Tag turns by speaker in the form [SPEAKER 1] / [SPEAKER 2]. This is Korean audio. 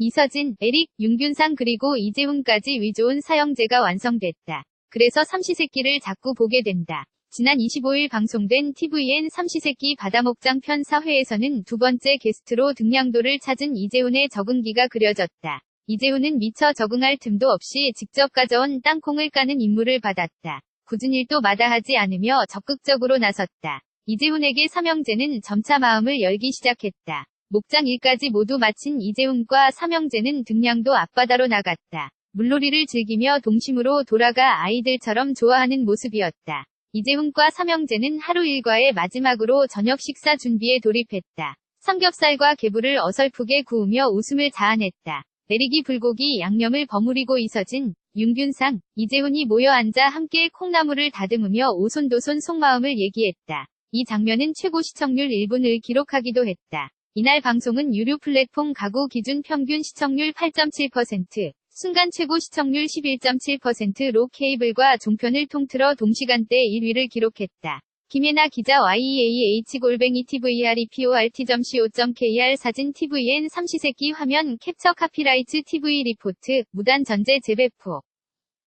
[SPEAKER 1] 이서진, 에릭, 윤균상 그리고 이재훈까지 위좋은 사형제가 완성됐다. 그래서 삼시세끼를 자꾸 보게 된다. 지난 25일 방송된 TVN 삼시세끼 바다목장 편 4회에서는 두 번째 게스트로 등량도를 찾은 이재훈의 적응기가 그려졌다. 이재훈은 미처 적응할 틈도 없이 직접 가져온 땅콩을 까는 임무를 받았다. 굳은 일도 마다하지 않으며 적극적으로 나섰다. 이재훈에게 삼형제는 점차 마음을 열기 시작했다. 목장 일까지 모두 마친 이재훈과 삼형제는 등량도 앞바다로 나갔다. 물놀이를 즐기며 동심으로 돌아가 아이들처럼 좋아하는 모습이었다. 이재훈과 삼형제는 하루 일과의 마지막으로 저녁 식사 준비에 돌입했다. 삼겹살과 개불을 어설프게 구우며 웃음을 자아냈다. 내리기 불고기 양념을 버무리고 있어진 윤균상, 이재훈이 모여 앉아 함께 콩나물을 다듬으며 오손도손 속마음을 얘기했다. 이 장면은 최고 시청률 1분을 기록하기도 했다. 이날 방송은 유료 플랫폼 가구 기준 평균 시청률 8.7%, 순간 최고 시청률 11.7%로 케이블과 종편을 통틀어 동시간대 1위를 기록했다. 김혜나 기자 YEAH-골뱅이 TVREPORT.co.kr 사진 TVN 삼시세끼 화면 캡처 카피라이트 TV 리포트 무단 전제 재배포